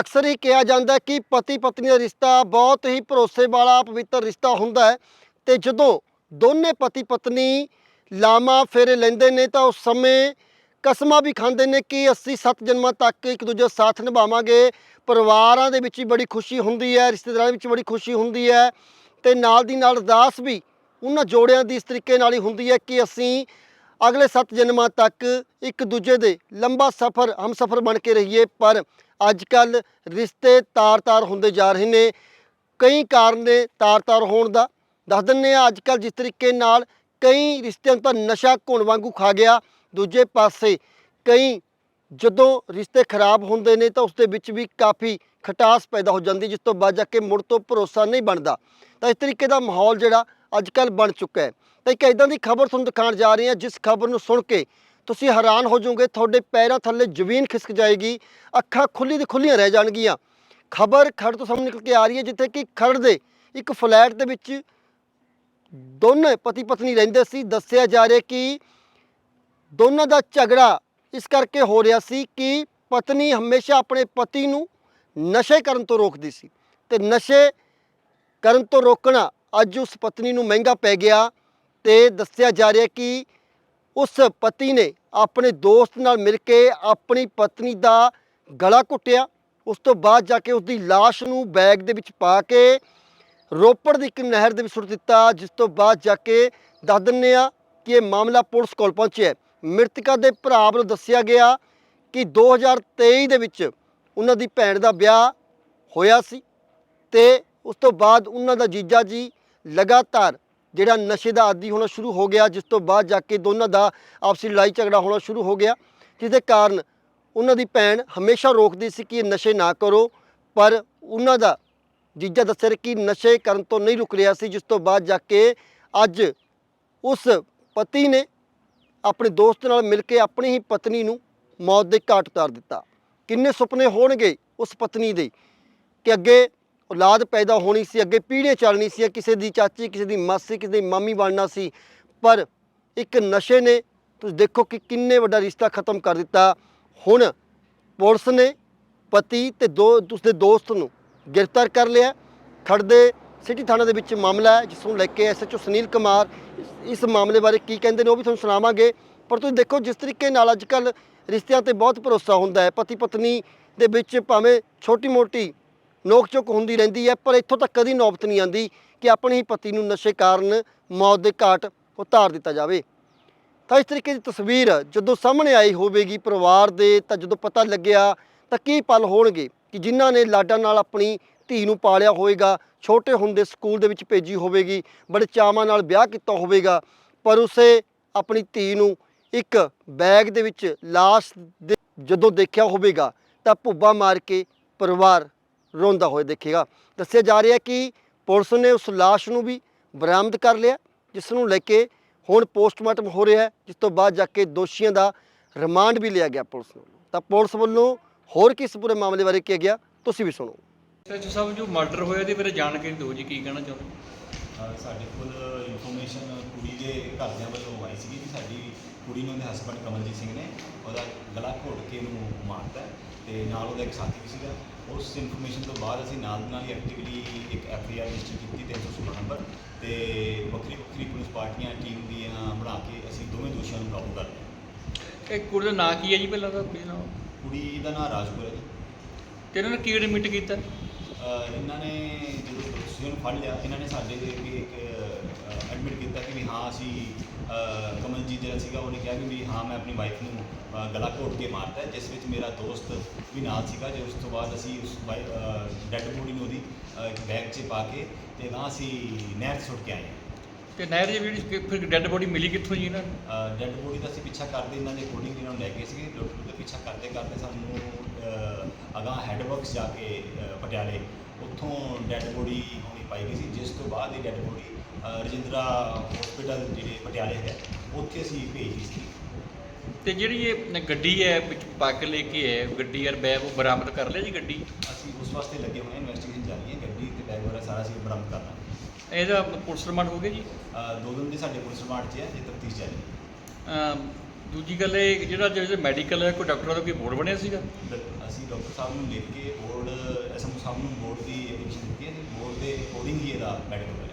ਅਕਸਰ ਹੀ ਕਿਹਾ ਜਾਂਦਾ ਕਿ ਪਤੀ ਪਤਨੀ ਦਾ ਰਿਸ਼ਤਾ ਬਹੁਤ ਹੀ ਭਰੋਸੇ ਵਾਲਾ ਪਵਿੱਤਰ ਰਿਸ਼ਤਾ ਹੁੰਦਾ ਹੈ ਤੇ ਜਦੋਂ ਦੋਨੇ ਪਤੀ ਪਤਨੀ ਲਾਮਾ ਫੇਰੇ ਲੈਂਦੇ ਨੇ ਤਾਂ ਉਸ ਸਮੇਂ ਕਸਮਾਂ ਵੀ ਖਾਂਦੇ ਨੇ ਕਿ ਅਸੀਂ ਸੱਤ ਜਨਮਾਂ ਤੱਕ ਇੱਕ ਦੂਜੇ ਦਾ ਸਾਥ ਨਿਭਾਵਾਂਗੇ। ਪਰਿਵਾਰਾਂ ਦੇ ਵਿੱਚ ਵੀ ਬੜੀ ਖੁਸ਼ੀ ਹੁੰਦੀ ਹੈ, ਰਿਸ਼ਤੇਦਾਰਾਂ ਵਿੱਚ ਬੜੀ ਖੁਸ਼ੀ ਹੁੰਦੀ ਹੈ ਤੇ ਨਾਲ ਦੀ ਨਾਲ ਅਰਦਾਸ ਵੀ ਉਹਨਾਂ ਜੋੜਿਆਂ ਦੀ ਇਸ ਤਰੀਕੇ ਨਾਲ ਹੀ ਹੁੰਦੀ ਹੈ ਕਿ ਅਸੀਂ ਅਗਲੇ ਸੱਤ ਜਨਮਾਂ ਤੱਕ ਇੱਕ ਦੂਜੇ ਦੇ ਲੰਬਾ ਸਫ਼ਰ, ਹਮਸਫ਼ਰ ਬਣ ਕੇ ਰਹੀਏ। ਪਰ ਅੱਜ ਕੱਲ ਰਿਸ਼ਤੇ ਤਾਰ-ਤਾਰ ਹੁੰਦੇ ਜਾ ਰਹੇ ਨੇ। ਕਈ ਕਾਰਨ ਨੇ ਤਾਰ-ਤਾਰ ਹੋਣ ਦਾ। ਦੱਸ ਦਿੰਨੇ ਆ ਅੱਜ ਕੱਲ ਜਿਸ ਤਰੀਕੇ ਨਾਲ ਕਈ ਰਿਸ਼ਤਿਆਂ ਤਾਂ ਨਸ਼ਾ ਘੁਣ ਵਾਂਗੂ ਖਾ ਗਿਆ। ਦੂਜੇ ਪਾਸੇ ਕਈ ਜਦੋਂ ਰਿਸ਼ਤੇ ਖਰਾਬ ਹੁੰਦੇ ਨੇ ਤਾਂ ਉਸ ਦੇ ਵਿੱਚ ਵੀ ਕਾਫੀ ਖਟਾਸ ਪੈਦਾ ਹੋ ਜਾਂਦੀ, ਜਿਸ ਤੋਂ ਬਾਅਦ ਜਾ ਕੇ ਮੁੜ ਤੋਂ ਭਰੋਸਾ ਨਹੀਂ ਬਣਦਾ। ਤਾਂ ਇਸ ਤਰੀਕੇ ਦਾ ਮਾਹੌਲ ਜਿਹੜਾ ਅੱਜ ਕੱਲ ਬਣ ਚੁੱਕਾ ਹੈ। ਤਾਂ ਇੱਕ ਇਦਾਂ ਦੀ ਖਬਰ ਤੁਹਾਨੂੰ ਦਿਖਾਉਣ ਜਾ ਰਹੇ ਹਾਂ, ਜਿਸ ਖਬਰ ਨੂੰ ਸੁਣ ਕੇ ਤੁਸੀਂ ਹੈਰਾਨ ਹੋ ਜਾਓਗੇ, ਤੁਹਾਡੇ ਪੈਰਾਂ ਥੱਲੇ ਜ਼ਮੀਨ ਖਿਸਕ ਜਾਏਗੀ, ਅੱਖਾਂ ਖੁੱਲੀ ਦੀ ਖੁੱਲੀਆਂ ਰਹਿ ਜਾਣਗੀਆਂ। ਖਬਰ ਖੜ ਤੋਂ ਸਾਹਮਣੇ ਨਿਕਲ ਕੇ ਆ ਰਹੀ ਹੈ, ਜਿੱਥੇ ਕਿ ਖੜ ਦੇ ਇੱਕ ਫਲੈਟ ਦੇ ਵਿੱਚ ਦੋਨੇ ਪਤੀ ਪਤਨੀ ਰਹਿੰਦੇ ਸੀ। ਦੱਸਿਆ ਜਾ ਰਿਹਾ ਕਿ ਦੋਨਾਂ ਦਾ ਝਗੜਾ ਇਸ ਕਰਕੇ ਹੋ ਰਿਹਾ ਸੀ ਕਿ ਪਤਨੀ ਹਮੇਸ਼ਾ ਆਪਣੇ ਪਤੀ ਨੂੰ ਨਸ਼ੇ ਕਰਨ ਤੋਂ ਰੋਕਦੀ ਸੀ ਤੇ ਨਸ਼ੇ ਕਰਨ ਤੋਂ ਰੋਕਣਾ ਅੱਜ ਉਸ ਪਤਨੀ ਨੂੰ ਮਹਿੰਗਾ ਪੈ ਗਿਆ। ਤੇ ਦੱਸਿਆ ਜਾ ਰਿਹਾ ਕਿ ਉਸ ਪਤੀ ਨੇ ਆਪਣੇ ਦੋਸਤ ਨਾਲ ਮਿਲ ਕੇ ਆਪਣੀ ਪਤਨੀ ਦਾ ਗਲਾ ਘੁੱਟਿਆ। ਉਸ ਤੋਂ ਬਾਅਦ ਜਾ ਕੇ ਉਸ ਦੀ ਲਾਸ਼ ਨੂੰ ਬੈਗ ਦੇ ਵਿੱਚ ਪਾ ਕੇ ਰੋਪੜ ਦੀ ਇੱਕ ਨਹਿਰ ਦੇ ਵਿੱਚ ਸੁੱਟ ਦਿੱਤਾ, ਜਿਸ ਤੋਂ ਬਾਅਦ ਜਾ ਕੇ ਦੱਸ ਦਿੰਦੇ ਆ ਕਿ ਇਹ ਮਾਮਲਾ ਪੁਲਿਸ ਕੋਲ ਪਹੁੰਚਿਆ ਮ੍ਰਿਤਕਾ ਦੇ ਭਰਾ ਵੱਲੋਂ ਦੱਸਿਆ ਗਿਆ ਕਿ 2023 ਦੇ ਵਿੱਚ ਉਹਨਾਂ ਦੀ ਭੈਣ ਦਾ ਵਿਆਹ ਹੋਇਆ ਸੀ ਤੇ ਉਸ ਤੋਂ ਬਾਅਦ ਉਹਨਾਂ ਦਾ ਜੀਜਾ ਜੀ ਲਗਾਤਾਰ ਜਿਹੜਾ ਨਸ਼ੇ ਦਾ ਆਦੀ ਹੋਣਾ ਸ਼ੁਰੂ ਹੋ ਗਿਆ, ਜਿਸ ਤੋਂ ਬਾਅਦ ਜਾ ਕੇ ਦੋਨਾਂ ਦਾ ਆਪਸੀ ਲੜਾਈ ਝਗੜਾ ਹੋਣਾ ਸ਼ੁਰੂ ਹੋ ਗਿਆ ਜਿਸ ਦੇ ਕਾਰਨ ਉਹਨਾਂ ਦੀ ਭੈਣ ਹਮੇਸ਼ਾ ਰੋਕਦੀ ਸੀ ਕਿ ਇਹ ਨਸ਼ੇ ਨਾ ਕਰੋ, ਪਰ ਉਹਨਾਂ ਦਾ ਜੀਜਾ ਦੱਸਿਆ ਕਿ ਨਸ਼ੇ ਕਰਨ ਤੋਂ ਨਹੀਂ ਰੁਕ ਰਿਹਾ ਸੀ, ਜਿਸ ਤੋਂ ਬਾਅਦ ਜਾ ਕੇ ਅੱਜ ਉਸ ਪਤੀ ਨੇ ਆਪਣੇ ਦੋਸਤ ਨਾਲ ਮਿਲ ਕੇ ਆਪਣੀ ਹੀ ਪਤਨੀ ਨੂੰ ਮੌਤ ਦੇ ਘਾਟ ਉਤਾਰ ਦਿੱਤਾ। ਕਿੰਨੇ ਸੁਪਨੇ ਹੋਣਗੇ ਉਸ ਪਤਨੀ ਦੇ ਕਿ ਅੱਗੇ ਔਲਾਦ ਪੈਦਾ ਹੋਣੀ ਸੀ, ਅੱਗੇ ਪੀੜ੍ਹੇ ਚੱਲਣੀ ਸੀ, ਕਿਸੇ ਦੀ ਚਾਚੀ, ਕਿਸੇ ਦੀ ਮਾਸੀ, ਕਿਸੇ ਦੀ ਮਾਮੀ ਬਣਨਾ ਸੀ। ਪਰ ਇੱਕ ਨਸ਼ੇ ਨੇ ਤੁਸੀਂ ਦੇਖੋ ਕਿ ਕਿੰਨੇ ਵੱਡਾ ਰਿਸ਼ਤਾ ਖਤਮ ਕਰ ਦਿੱਤਾ। ਹੁਣ ਪੁਲਿਸ ਨੇ ਪਤੀ ਤੇ ਦੋ, ਉਸਦੇ ਦੋਸਤ ਨੂੰ ਗ੍ਰਿਫਤਾਰ ਕਰ ਲਿਆ। ਖੜਦੇ ਸਿਟੀ ਥਾਣਾ ਦੇ ਵਿੱਚ ਮਾਮਲਾ ਹੈ, ਜਿਸ ਨੂੰ ਲੈ ਕੇ ਐਸਐਚਓ ਸੁਨੀਲ ਕੁਮਾਰ ਇਸ- ਮਾਮਲੇ ਬਾਰੇ ਕੀ ਕਹਿੰਦੇ ਨੇ ਉਹ ਵੀ ਤੁਹਾਨੂੰ ਸੁਣਾਵਾਂਗੇ। ਪਰ ਤੁਸੀਂ ਦੇਖੋ ਜਿਸ ਤਰੀਕੇ ਨਾਲ ਅੱਜ ਕੱਲ ਰਿਸ਼ਤਿਆਂ ਤੇ ਬਹੁਤ ਭਰੋਸਾ ਹੁੰਦਾ ਹੈ। ਪਤੀ ਪਤਨੀ ਦੇ ਵਿੱਚ ਭਾਵੇਂ ਛੋਟੀ ਮੋਟੀ ਨੋਕ ਝੋਕ ਹੁੰਦੀ ਰਹਿੰਦੀ ਹੈ, ਪਰ ਇੱਥੋਂ ਤੱਕ ਕਦੀ ਨੌਬਤ ਨਹੀਂ ਆਂਦੀ ਕਿ ਆਪਣੇ ਹੀ ਪਤੀ ਨੂੰ ਨਸ਼ੇ ਕਾਰਨ ਮੌਤ ਦੇ ਘਾਟ ਉਤਾਰ ਦਿੱਤਾ ਜਾਵੇ। ਤਾਂ ਇਸ ਤਰੀਕੇ ਦੀ ਤਸਵੀਰ ਜਦੋਂ ਸਾਹਮਣੇ ਆਈ ਹੋਵੇਗੀ ਪਰਿਵਾਰ ਦੇ, ਤਾਂ ਜਦੋਂ ਪਤਾ ਲੱਗਿਆ ਤਾਂ ਕੀ ਪਲ ਹੋਣਗੇ ਕਿ ਜਿਨ੍ਹਾਂ ਨੇ ਲਾਡਾਂ ਨਾਲ ਆਪਣੀ ਧੀ ਨੂੰ ਪਾਲਿਆ ਹੋਵੇਗਾ, ਛੋਟੇ ਹੁੰਦੇ ਸਕੂਲ ਦੇ ਵਿੱਚ ਭੇਜੀ ਹੋਵੇਗੀ, ਬੜੇ ਚਾਵਾਂ ਨਾਲ ਵਿਆਹ ਕੀਤਾ ਹੋਵੇਗਾ, ਪਰ ਉਸੇ ਆਪਣੀ ਧੀ ਨੂੰ ਇੱਕ ਬੈਗ ਦੇ ਵਿੱਚ ਲਾਸ਼ ਦੇ ਜਦੋਂ ਦੇਖਿਆ ਹੋਵੇਗਾ ਤਾਂ ਭੁੱਬਾ ਮਾਰ ਕੇ ਪਰਿਵਾਰ ਰੋਂਦਾ ਹੋਇਆ ਦੇਖੇਗਾ। ਦੱਸਿਆ ਜਾ ਰਿਹਾ ਕਿ ਪੁਲਿਸ ਨੇ ਉਸ ਲਾਸ਼ ਨੂੰ ਵੀ ਬਰਾਮਦ ਕਰ ਲਿਆ ਜਿਸ ਨੂੰ ਲੈ ਕੇ ਹੁਣ ਪੋਸਟਮਾਰਟਮ ਹੋ ਰਿਹਾ ਹੈ ਜਿਸ ਤੋਂ ਬਾਅਦ ਜਾ ਕੇ ਦੋਸ਼ੀਆਂ ਦਾ ਰਿਮਾਂਡ ਵੀ ਲਿਆ ਗਿਆ ਪੁਲਿਸ ਵੱਲੋਂ ਤਾਂ ਪੁਲਿਸ ਵੱਲੋਂ ਹੋਰ ਕਿਸ ਪੂਰੇ ਮਾਮਲੇ ਬਾਰੇ ਕਿਹਾ ਗਿਆ ਤੁਸੀਂ ਵੀ ਸੁਣੋ। ਸੱਚ ਸਾਹਿਬ ਜੋ ਮਰਡਰ ਹੋਇਆ ਇਹਦੇ ਬਾਰੇ ਜਾਣਕਾਰੀ ਦਿਓ ਜੀ ਕੀ ਕਹਿਣਾ ਚਾਹੁੰਦੇ ਅਹ ਸਾਡੇ ਕੋਲ ਇਨਫੋਰਮੇਸ਼ਨ ਕੁੜੀ ਦੇ ਘਰਦਿਆਂ ਵੱਲੋਂ ਆਈ ਸੀਗੀ ਕਿ ਸਾਡੀ ਕੁੜੀ ਨੂੰ ਉਹਦੇ ਹਸਬੰਡ ਕਮਲਜੀਤ ਸਿੰਘ ਨੇ ਉਹਦਾ ਗਲਾ ਘੋਟ ਕੇ ਉਹਨੂੰ ਮਾਰਤਾ ਹੈ ਤੇ ਨਾਲ ਉਹਦਾ ਇੱਕ ਸਾਥੀ ਵੀ ਸੀਗਾ। ਉਸ ਇਨਫੋਰਮੇਸ਼ਨ ਤੋਂ ਬਾਅਦ ਅਸੀਂ ਨਾਲ ਦੀ ਨਾਲ ਹੀ ਐਕਟਿਵਲੀ ਇੱਕ ਐਫ ਆਈ ਆਰ ਰਜਿਸਟਰ ਕੀਤੀ 316 ਨੰਬਰ ਤੇ ਵੱਖਰੀ ਵੱਖਰੀ ਪੁਲਿਸ ਪਾਰਟੀਆਂ ਟੀਮ ਦੀਆਂ ਬਣਾ ਕੇ ਅਸੀਂ ਦੋਵੇਂ ਦੋਸ਼ੀਆਂ ਨੂੰ ਕਾਬੂ ਕਰ ਲਿਆ। ਇਹ ਕੁੜੀ ਦਾ ਨਾਂ ਕੀ ਹੈ ਜੀ ਪਹਿਲਾਂ ਦਾ ਕੁੜੀ ਦਾ ਨਾਮ? ਕੁੜੀ ਦਾ ਨਾਮ ਰਾਜਪੁਰ ਹੈ ਜੀ। ਤੇ ਇਹਨਾਂ ਨੇ ਕੀ ਐਡਮਿਟ ਕੀਤਾ? ਅਹ ਇਹਨਾਂ ਨੇ ਜਦੋਂ ਦੋਸ਼ੀਆਂ ਨੂੰ ਫੜ ਲਿਆ ਇਹਨਾਂ ਨੇ ਸਾਡੇ ਦੇ ਵੀ ਇੱਕ ਐਡਮਿਟ ਕੀਤਾ ਕਿ ਵੀ ਹਾਂ ਅਸੀਂ ਅਹ, ਕਮਲਜੀਤ ਜਿਹੜਾ ਸੀਗਾ ਉਹਨੇ ਕਿਹਾ ਕਿ ਵੀ ਹਾਂ ਮੈਂ ਆਪਣੀ ਵਾਈਫ ਨੂੰ ਅਹ, ਗਲਾ ਘੋਟ ਕੇ ਮਾਰਤਾ ਹੈ, ਜਿਸ ਵਿੱਚ ਮੇਰਾ ਦੋਸਤ ਵੀ ਨਾਲ ਸੀਗਾ ਜੇ ਉਸ ਤੋਂ ਬਾਅਦ ਅਸੀਂ ਉਸ ਡੈੱਡ ਬੋਡੀ ਨੂੰ ਉਹਦੀ ਇੱਕ ਬੈਗ 'ਚ ਪਾ ਕੇ ਤੇ ਗਾਂ ਅਸੀਂ ਨਹਿਰ 'ਚ ਸੁੱਟ ਕੇ ਆਏ ਤੇ ਨਹਿਰ ਦੀ ਜਿਹੜੀ ਫਿਰ ਡੈੱਡ ਬੋਡੀ ਮਿਲੀ ਕਿੱਥੋਂ ਜੀ ਇਹਨਾਂ ਨੂੰ? ਡੈੱਡ ਬੋਡੀ ਦਾ ਅਸੀਂ ਪਿੱਛਾ ਕਰਦੇ ਇਹਨਾਂ ਦੇ ਕੋਡਿੰਗ ਇਹਨਾਂ ਨੂੰ ਲੈ ਗਏ ਸੀਗੇ ਪਿੱਛਾ ਕਰਦੇ ਕਰਦੇ ਸਾਨੂੰ ਅਗਾਂਹ ਹੈਡਵਰਕਸ ਜਾ ਕੇ ਪਟਿਆਲੇ ਉੱਥੋਂ ਡੈੱਡ ਬੋਡੀ ਹੋਣੀ ਪਾਈ ਗਈ ਸੀ ਜਿਸ ਤੋਂ ਬਾਅਦ ਇਹ ਡੈੱਡ ਬੋਡੀ ਰਜਿੰਦਰਾ ਹਸਪੀਟਲ ਜਿਹੜੇ ਪਟਿਆਲੇ ਹੈ ਉੱਥੇ ਅਸੀਂ ਭੇਜੀ ਸੀ। ਤੇ ਜਿਹੜੀ ਇਹ ਗੱਡੀ ਹੈ ਵਿੱਚ ਪਾ ਕੇ ਲੈ ਕੇ ਹੈ ਗੱਡੀ ਯਾਰ ਬੈਗ ਉਹ ਬਰਾਮਦ ਕਰ ਲਿਆ ਜੀ ਗੱਡੀ? ਅਸੀਂ ਉਸ ਵਾਸਤੇ ਲੱਗੇ ਹੋਏ ਹਾਂ ਇਨਵੈਸਟੀਗੇਸ਼ਨ ਜਾਰੀ ਹੈ ਗੱਡੀ ਤੇ ਬੈਗ ਵਗੈਰਾ ਸਾਰਾ ਅਸੀਂ ਬਰਾਮਦ ਕਰਨਾ ਇਹਦਾ ਪੁਲਿਸ ਰਿਮਾਂਡ ਹੋ ਗਿਆ ਜੀ? ਦੋ ਦਿਨ ਦੀ ਸਾਡੇ ਪੁਲਿਸ ਰਿਮਾਂਡ 'ਚ ਹੈ ਜੇ ਤਫਤੀਸ਼ ਜਾਰੀ ਹੈ। ਅਮ ਦੂਜੀ ਗੱਲ ਇਹ ਜਿਹੜਾ ਜਿਹੜਾ ਮੈਡੀਕਲ ਹੈ, ਕੋਈ ਡਾਕਟਰਾਂ ਦਾ ਕੋਈ ਬੋਰਡ ਬਣਿਆ ਸੀਗਾ? ਬਿਲਕੁਲ, ਅਸੀਂ ਡਾਕਟਰ ਸਾਹਿਬ ਨੂੰ ਲਿਖ ਕੇ ਬੋਰਡ ਐਸਐਮਓ ਸਾਹਿਬ ਨੂੰ ਬੋਰਡ ਦੀ ਐਪਲੀਕੇਸ਼ਨ ਦਿੱਤੀ ਹੈ ਬੋਰਡ ਦੇ ਅਕੋਰਡਿੰਗ ਹੀ ਇਹਦਾ ਮੈਡੀਕਲ